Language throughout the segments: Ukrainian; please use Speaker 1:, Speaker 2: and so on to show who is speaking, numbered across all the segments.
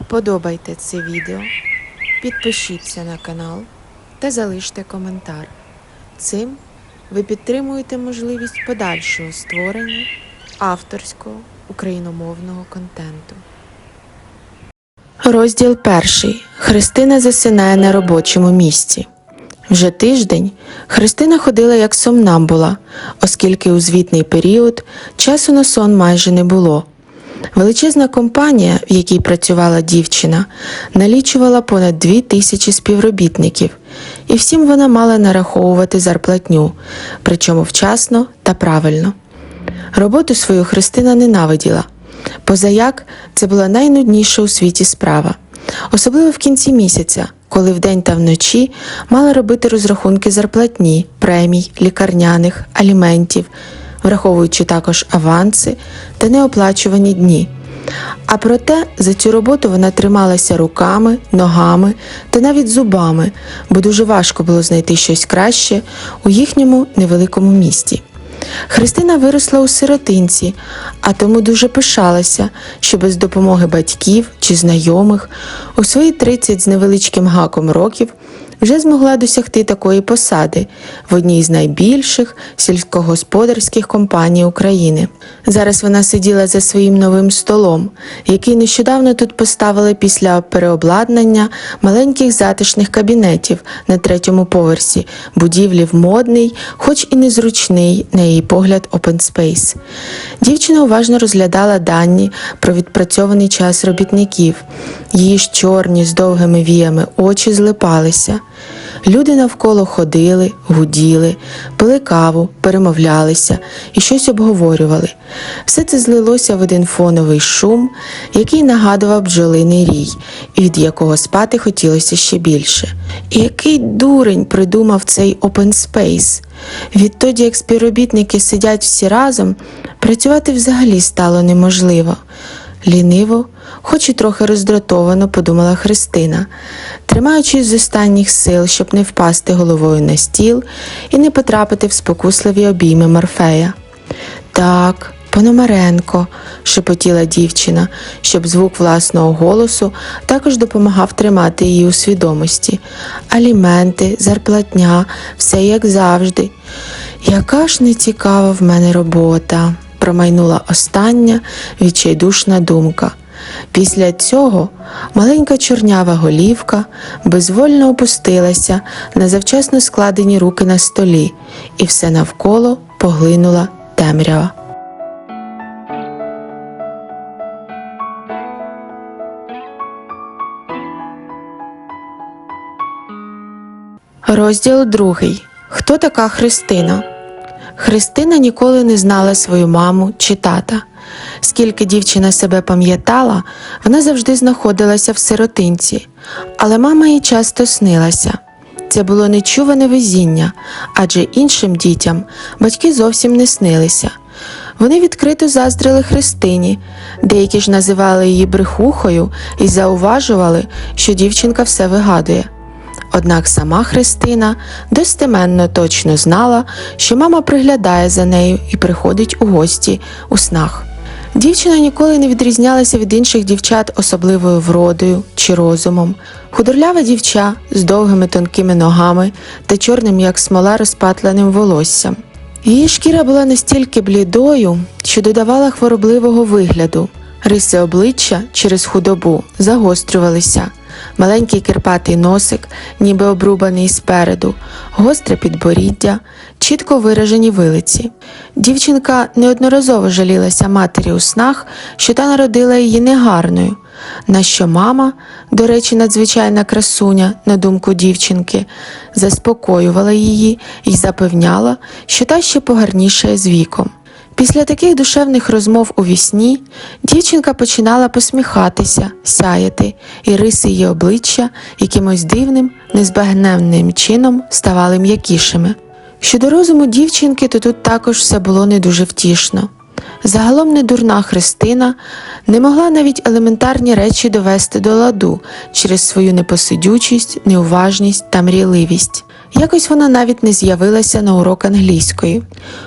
Speaker 1: Вподобайте це відео, підпишіться на канал та залиште коментар. Цим ви підтримуєте можливість подальшого створення авторського україномовного контенту. Розділ перший. Христина засинає на робочому місці. Вже тиждень Христина ходила як сомнамбула, оскільки у звітний період часу на сон майже не було. Величезна компанія, в якій працювала дівчина, налічувала понад дві тисячі співробітників, і всім вона мала нараховувати зарплатню, причому вчасно та правильно. Роботу свою Христина ненавиділа. Позаяк це була найнудніша у світі справа, особливо в кінці місяця, коли вдень та вночі мала робити розрахунки зарплатні, премій, лікарняних, аліментів, враховуючи також аванси та неоплачувані дні. А проте за цю роботу вона трималася руками, ногами та навіть зубами, бо дуже важко було знайти щось краще у їхньому невеликому місті. Христина виросла у сиротинці, а тому дуже пишалася, що без допомоги батьків чи знайомих у свої 30 з невеличким гаком років вже змогла досягти такої посади в одній з найбільших сільськогосподарських компаній України. Зараз вона сиділа за своїм новим столом, який нещодавно тут поставили після переобладнання маленьких затишних кабінетів на третьому поверсі, будівлі в модний, хоч і незручний, на її погляд, open space. Дівчина уважно розглядала дані про відпрацьований час робітників. Її ж чорні з довгими віями очі злипалися. Люди навколо ходили, гуділи, пили каву, перемовлялися і щось обговорювали. Все це злилося в один фоновий шум, який нагадував бджолиний рій, від якого спати хотілося ще більше. І який дурень придумав цей open space. Відтоді, як співробітники сидять всі разом, працювати взагалі стало неможливо. Ліниво, хоч і трохи роздратовано, подумала Христина, тримаючись з останніх сил, щоб не впасти головою на стіл і не потрапити в спокусливі обійми Морфея. Так, Пономаренко, шепотіла дівчина, щоб звук власного голосу також допомагав тримати її у свідомості. Аліменти, зарплатня, все як завжди. Яка ж нецікава в мене робота, промайнула остання відчайдушна думка. Після цього маленька чорнява голівка безвольно опустилася на завчасно складені руки на столі, і все навколо поглинула темрява. Розділ другий. Хто така Христина? Христина ніколи не знала свою маму чи тата. Скільки дівчина себе пам'ятала, вона завжди знаходилася в сиротинці, але мама їй часто снилася. Це було нечуване везіння, адже іншим дітям батьки зовсім не снилися. Вони відкрито заздрили Христині, деякі ж називали її брехухою і зауважували, що дівчинка все вигадує. Однак сама Христина достеменно точно знала, що мама приглядає за нею і приходить у гості у снах. Дівчина ніколи не відрізнялася від інших дівчат особливою вродою чи розумом. Худорлява дівча з довгими тонкими ногами та чорним, як смола, розпатленим волоссям. Її шкіра була настільки блідою, що додавала хворобливого вигляду. Риси обличчя через худобу загострювалися. Маленький кирпатий носик, ніби обрубаний спереду, гостре підборіддя, чітко виражені вилиці. Дівчинка неодноразово жалілася матері у снах, що та народила її негарною. На що мама, до речі, надзвичайна красуня, на думку дівчинки, заспокоювала її і запевняла, що та ще погарнішає з віком. Після таких душевних розмов у вісні дівчинка починала посміхатися, сяяти, і риси її обличчя якимось дивним, незбагненним чином ставали м'якішими. Щодо розуму дівчинки, то тут також все було не дуже втішно. Загалом недурна Христина не могла навіть елементарні речі довести до ладу через свою непосидючість, неуважність та мрійливість. Якось вона навіть не з'явилася на урок англійської.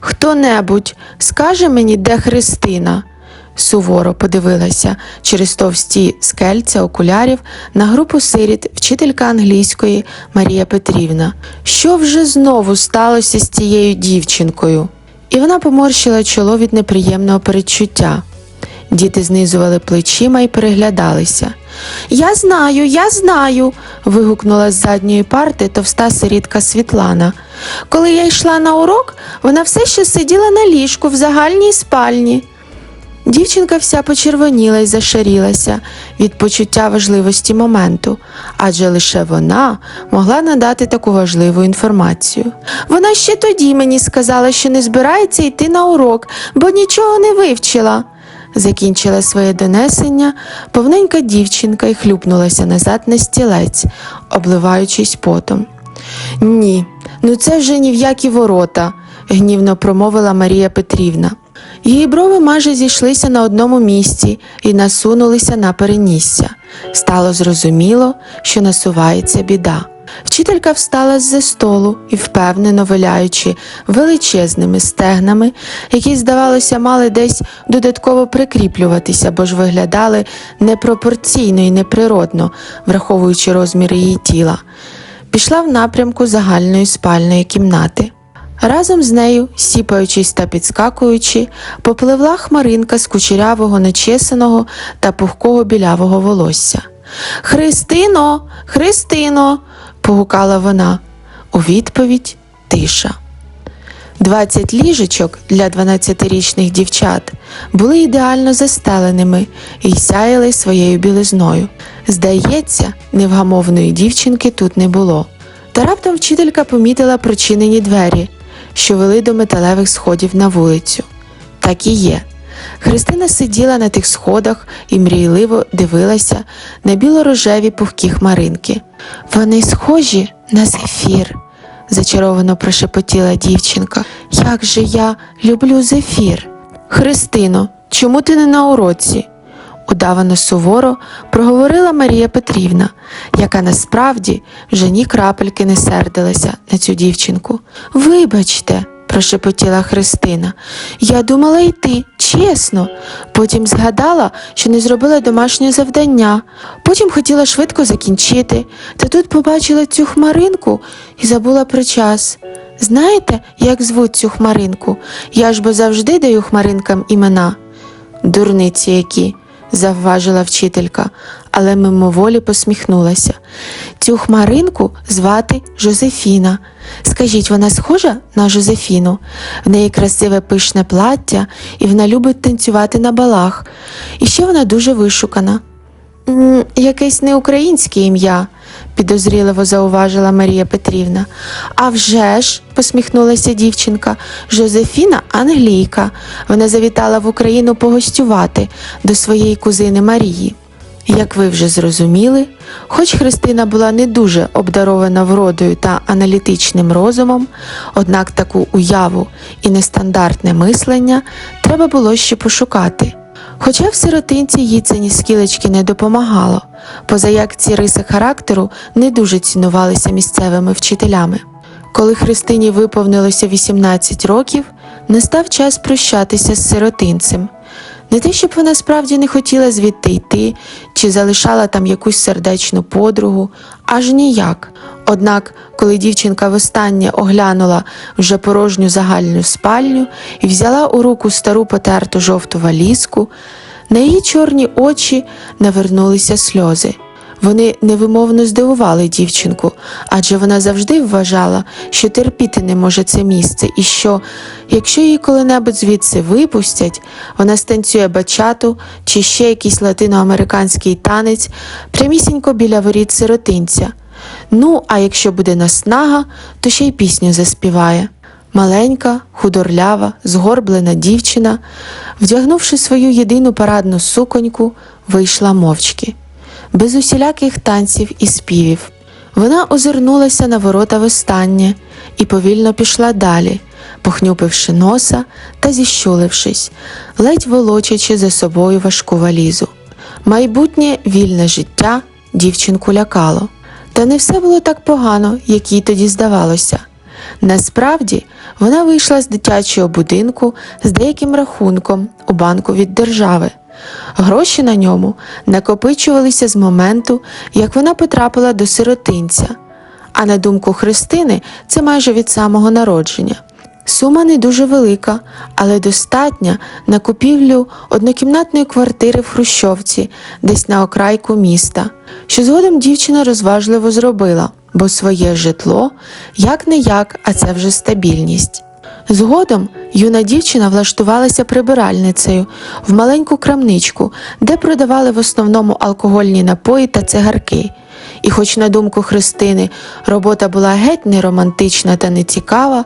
Speaker 1: Хто небудь скаже мені, де Христина? суворо подивилася через товсті скельця окулярів на групу сиріт вчителька англійської Марія Петрівна. Що вже знову сталося з тією дівчинкою? І вона поморщила чоло від неприємного передчуття. Діти знизували плечима і переглядалися. Я знаю, я знаю. вигукнула з задньої парти товста сирітка Світлана. Коли я йшла на урок, вона все ще сиділа на ліжку в загальній спальні. Дівчинка вся почервоніла і зашарілася від почуття важливості моменту, адже лише вона могла надати таку важливу інформацію. Вона ще тоді мені сказала, що не збирається йти на урок, бо нічого не вивчила. Закінчила своє донесення повненька дівчинка і хлюпнулася назад на стілець, обливаючись потом. Ні, ну це вже ні в які ворота, гнівно промовила Марія Петрівна. Її брови майже зійшлися на одному місці і насунулися на перенісся. Стало зрозуміло, що насувається біда. Вчителька встала з-за столу і, впевнено виляючи величезними стегнами, які, здавалося, мали десь додатково прикріплюватися, бо ж виглядали непропорційно і неприродно, враховуючи розміри її тіла, пішла в напрямку загальної спальної кімнати. Разом з нею, сіпаючись та підскакуючи, попливла хмаринка з кучерявого, нечесаного та пухкого білявого волосся. Христино, Христино, погукала вона. У відповідь тиша. Двадцять ліжечок для 12-річних дівчат були ідеально застеленими і сяяли своєю білизною. Здається, невгамовної дівчинки тут не було. Та раптом вчителька помітила прочинені двері, що вели до металевих сходів на вулицю. Так і є. Христина сиділа на тих сходах і мрійливо дивилася на білорожеві пухкі хмаринки. Вони схожі на зефір, зачаровано прошепотіла дівчинка. Як же я люблю зефір. Христино, чому ти не на уроці? удавано суворо проговорила Марія Петрівна, яка насправді вже ні крапельки не сердилася на цю дівчинку. Вибачте, прошепотіла Христина. Я думала йти, чесно. Потім згадала, що не зробила домашнє завдання. Потім хотіла швидко закінчити, та тут побачила цю хмаринку і забула про час. Знаєте, як звуть цю хмаринку? Я ж бо завжди даю хмаринкам імена. Дурниці які, завважила вчителька, але мимоволі посміхнулася. Цю хмаринку звати Жозефіна. Скажіть, вона схожа на Жозефіну? В неї красиве пишне плаття, і вона любить танцювати на балах. І ще вона дуже вишукана. «М, Якесь не українське ім'я, підозріливо зауважила Марія Петрівна. «А вже ж», – посміхнулася дівчинка, Жозефіна англійка. Вона завітала в Україну погостювати до своєї кузини Марії. Як ви вже зрозуміли, хоч Христина була не дуже обдарована вродою та аналітичним розумом, однак таку уяву і нестандартне мислення треба було ще пошукати. Хоча в сиротинці їй це ні скілечки не допомагало, позаяк ці риси характеру не дуже цінувалися місцевими вчителями. Коли Христині виповнилося 18 років, настав час прощатися з сиротинцем. Не те, щоб вона справді не хотіла звідти йти чи залишала там якусь сердечну подругу, аж ніяк. Однак, коли дівчинка востаннє оглянула вже порожню загальну спальню і взяла у руку стару потерту жовту валізку, на її чорні очі навернулися сльози. Вони невимовно здивували дівчинку, адже вона завжди вважала, що терпіти не може це місце, і що, якщо її коли-небудь звідси випустять, вона станцює бачату чи ще якийсь латиноамериканський танець прямісінько біля воріт сиротинця. Ну, а якщо буде наснага, то ще й пісню заспіває. Маленька, худорлява, згорблена дівчина, вдягнувши свою єдину парадну суконьку, вийшла мовчки без усіляких танців і співів. Вона озирнулася на ворота востаннє і повільно пішла далі, похнюпивши носа та зіщулившись, ледь волочачи за собою важку валізу. Майбутнє вільне життя дівчинку лякало. Та не все було так погано, як їй тоді здавалося. Насправді вона вийшла з дитячого будинку з деяким рахунком у банку від держави. Гроші на ньому накопичувалися з моменту, як вона потрапила до сиротинця. А на думку Христини, це майже від самого народження. Сума не дуже велика, але достатня на купівлю однокімнатної квартири в Хрущовці, десь на окрайку міста, що згодом дівчина розважливо зробила, бо своє житло як не як, а це вже стабільність. Згодом юна дівчина влаштувалася прибиральницею в маленьку крамничку, де продавали в основному алкогольні напої та цигарки. І, хоч, на думку Христини, робота була геть не романтична та не цікава,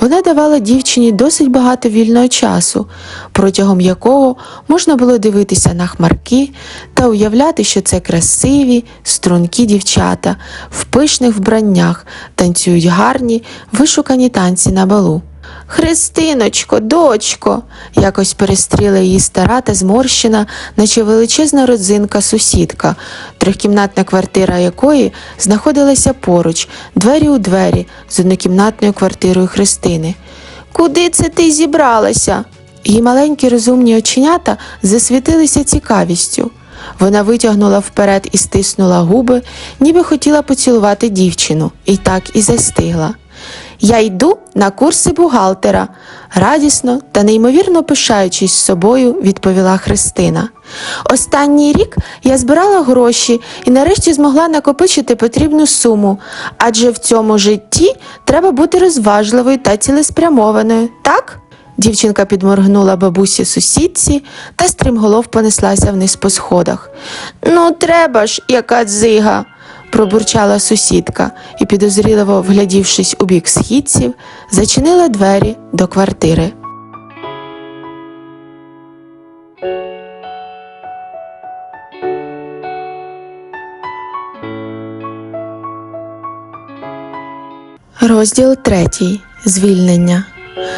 Speaker 1: вона давала дівчині досить багато вільного часу, протягом якого можна було дивитися на хмарки та уявляти, що це красиві, стрункі дівчата в пишних вбраннях танцюють гарні, вишукані танці на балу. Христиночко, дочко, якось перестріла її стара та зморщена, наче величезна родзинка сусідка, трьохкімнатна квартира якої знаходилася поруч, двері у двері з однокімнатною квартирою Христини. Куди це ти зібралася? Її маленькі розумні оченята засвітилися цікавістю. Вона витягнула вперед і стиснула губи, ніби хотіла поцілувати дівчину, і так і застигла. Я йду на курси бухгалтера, радісно та неймовірно пишаючись собою, відповіла Христина. Останній рік я збирала гроші і нарешті змогла накопичити потрібну суму, адже в цьому житті треба бути розважливою та цілеспрямованою, так? Дівчинка підморгнула бабусі сусідці та стрімголов понеслася вниз по сходах. Ну, треба ж, яка дзига пробурчала сусідка і, підозріливо вглядівшись у бік східців, зачинила двері до квартири. Розділ третій. Звільнення.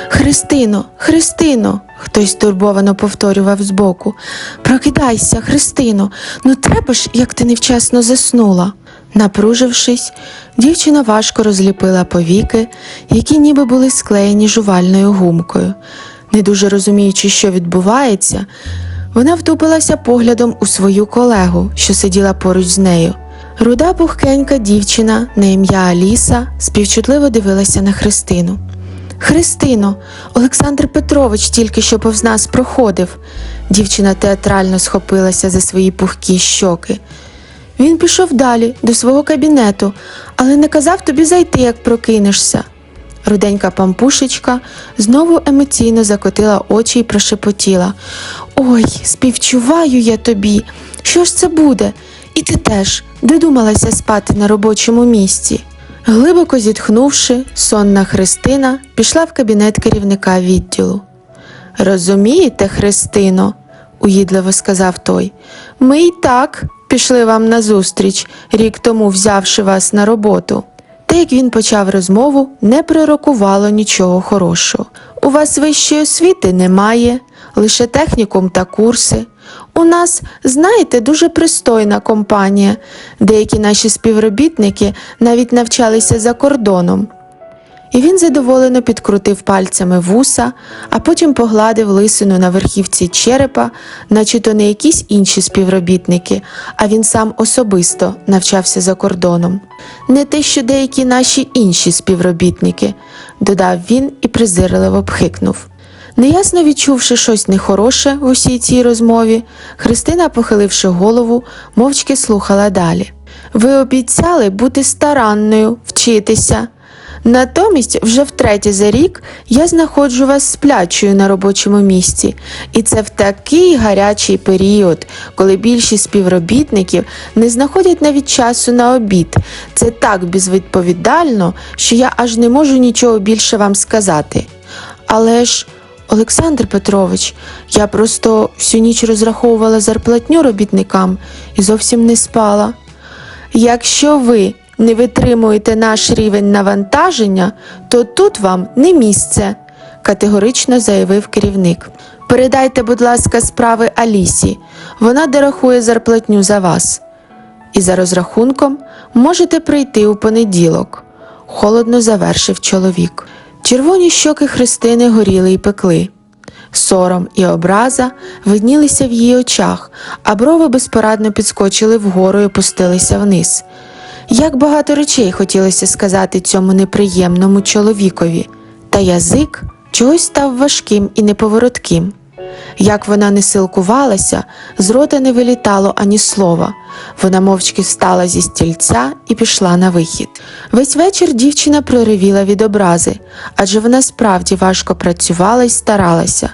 Speaker 1: Христино, Христино, хтось турбовано повторював збоку. Прокидайся, Христино, ну треба ж, як ти невчасно заснула. Напружившись, дівчина важко розліпила повіки, які ніби були склеєні жувальною гумкою. Не дуже розуміючи, що відбувається, вона втупилася поглядом у свою колегу, що сиділа поруч з нею. Руда пухкенька дівчина на ім'я Аліса співчутливо дивилася на Христину. Христино, Олександр Петрович тільки що повз нас проходив. Дівчина театрально схопилася за свої пухкі щоки. Він пішов далі, до свого кабінету, але не казав тобі зайти, як прокинешся. Руденька пампушечка знову емоційно закотила очі і прошепотіла Ой, співчуваю я тобі. Що ж це буде? І ти теж додумалася спати на робочому місці. Глибоко зітхнувши, сонна Христина пішла в кабінет керівника відділу. Розумієте, Христино, уїдливо сказав той, ми й так пішли вам назустріч, рік тому взявши вас на роботу. Те, як він почав розмову, не пророкувало нічого хорошого. У вас вищої освіти немає, лише технікум та курси. У нас, знаєте, дуже пристойна компанія. Деякі наші співробітники навіть навчалися за кордоном. І він задоволено підкрутив пальцями вуса, а потім погладив лисину на верхівці черепа, наче то не якісь інші співробітники, а він сам особисто навчався за кордоном. Не те, що деякі наші інші співробітники, додав він і презирливо пхикнув. Неясно відчувши щось нехороше в усій цій розмові, Христина, похиливши голову, мовчки слухала далі. Ви обіцяли бути старанною, вчитися. Натомість, вже втретє за рік я знаходжу вас сплячою на робочому місці, і це в такий гарячий період, коли більшість співробітників не знаходять навіть часу на обід. Це так безвідповідально, що я аж не можу нічого більше вам сказати. Але ж, Олександр Петрович, я просто всю ніч розраховувала зарплатню робітникам і зовсім не спала. Якщо ви не витримуєте наш рівень навантаження, то тут вам не місце, категорично заявив керівник. Передайте, будь ласка, справи Алісі, вона дорахує зарплатню за вас. І за розрахунком можете прийти у понеділок. холодно завершив чоловік. Червоні щоки Христини горіли й пекли. Сором і образа виднілися в її очах, а брови безпорадно підскочили вгору і опустилися вниз. Як багато речей хотілося сказати цьому неприємному чоловікові, та язик чогось став важким і неповоротким. Як вона не силкувалася, з рота не вилітало ані слова. Вона мовчки встала зі стільця і пішла на вихід. Весь вечір дівчина проривіла від образи, адже вона справді важко працювала і старалася.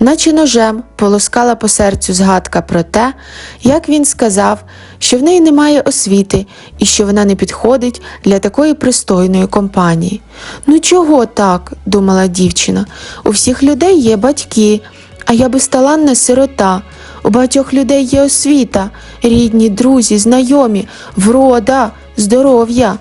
Speaker 1: Наче ножем полоскала по серцю згадка про те, як він сказав, що в неї немає освіти і що вона не підходить для такої пристойної компанії. Ну чого так? думала дівчина. У всіх людей є батьки, а я безталанна сирота. У багатьох людей є освіта, рідні, друзі, знайомі, врода, здоров'я.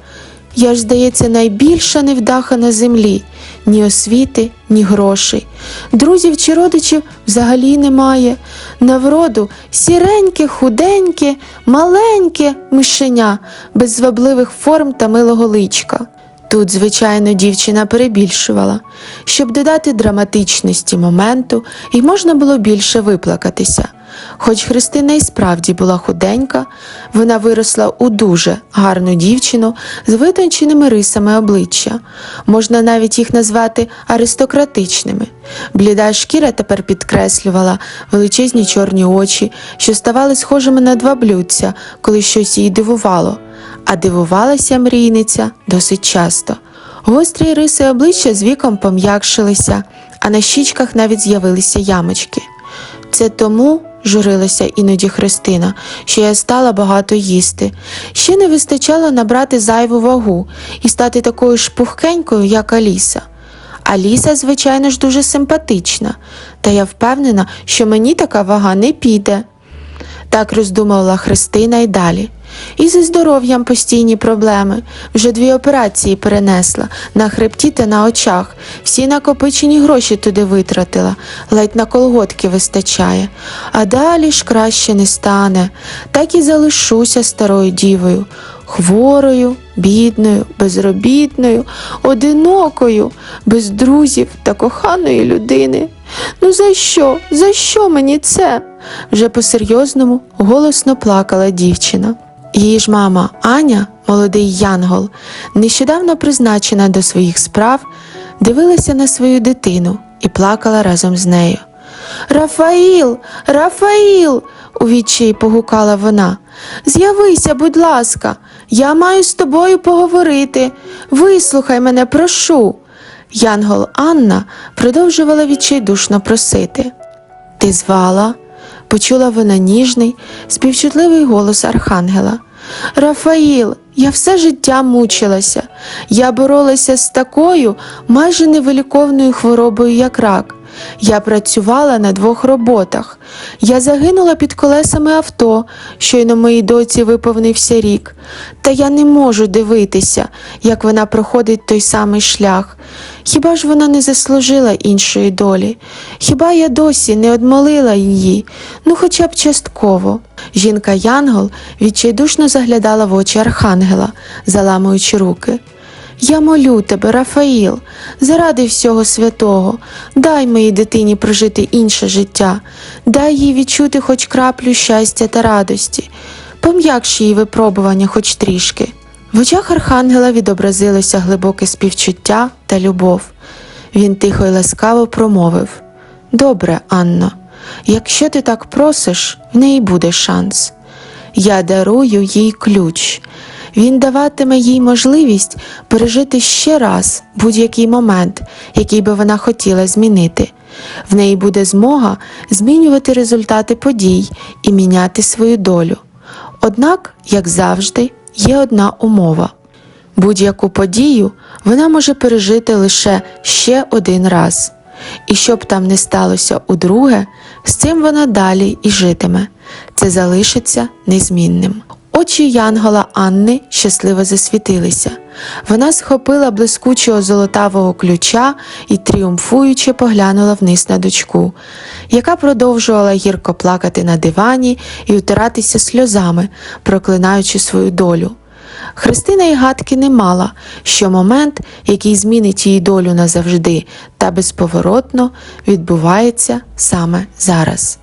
Speaker 1: Я ж, здається, найбільша невдаха на землі. Ні освіти, ні грошей. Друзів чи родичів взагалі немає. На вроду сіреньке, худеньке, маленьке мишеня, без звабливих форм та милого личка. Тут, звичайно, дівчина перебільшувала, щоб додати драматичності моменту, і можна було більше виплакатися. Хоч Христина і справді була худенька, вона виросла у дуже гарну дівчину з витонченими рисами обличчя. Можна навіть їх назвати аристократичними. Бліда шкіра тепер підкреслювала величезні чорні очі, що ставали схожими на два блюдця, коли щось її дивувало. А дивувалася мрійниця досить часто. Гострі риси обличчя з віком пом'якшилися, а на щічках навіть з'явилися ямочки. Це тому, журилася іноді Христина, що я стала багато їсти. Ще не вистачало набрати зайву вагу і стати такою ж пухкенькою, як Аліса. Аліса, звичайно ж, дуже симпатична, та я впевнена, що мені така вага не піде. Так роздумувала Христина й далі. І зі здоров'ям постійні проблеми. Вже дві операції перенесла на хребті та на очах. Всі накопичені гроші туди витратила, ледь на колготки вистачає. А далі ж краще не стане. Так і залишуся старою дівою, хворою, бідною, безробітною, одинокою, без друзів та коханої людини. Ну за що? За що мені це? Вже по-серйозному голосно плакала дівчина. Її ж мама Аня, молодий Янгол, нещодавно призначена до своїх справ, дивилася на свою дитину і плакала разом з нею. Рафаїл, Рафаїл, у відчаї погукала вона. З'явися, будь ласка, я маю з тобою поговорити. Вислухай мене, прошу. Янгол Анна продовжувала відчайдушно просити. Ти звала? Почула вона ніжний, співчутливий голос архангела. Рафаїл, я все життя мучилася. Я боролася з такою майже невиліковною хворобою, як рак. Я працювала на двох роботах. Я загинула під колесами авто, щойно моїй доці виповнився рік. Та я не можу дивитися, як вона проходить той самий шлях. Хіба ж вона не заслужила іншої долі? Хіба я досі не одмолила її, ну хоча б частково. Жінка Янгол відчайдушно заглядала в очі архангела, заламуючи руки. Я молю тебе, Рафаїл, заради всього святого, дай моїй дитині прожити інше життя, дай їй відчути хоч краплю щастя та радості, пом'якш її випробування хоч трішки. В очах архангела відобразилося глибоке співчуття та любов. Він тихо й ласкаво промовив Добре, Анно, якщо ти так просиш, в неї буде шанс. Я дарую їй ключ. Він даватиме їй можливість пережити ще раз будь-який момент, який би вона хотіла змінити. В неї буде змога змінювати результати подій і міняти свою долю. Однак, як завжди, є одна умова. Будь-яку подію вона може пережити лише ще один раз. І щоб там не сталося удруге, з цим вона далі і житиме. Це залишиться незмінним. Очі Янгола Анни щасливо засвітилися. Вона схопила блискучого золотавого ключа і тріумфуюче поглянула вниз на дочку, яка продовжувала гірко плакати на дивані і утиратися сльозами, проклинаючи свою долю. Христина й гадки не мала, що момент, який змінить її долю назавжди та безповоротно, відбувається саме зараз.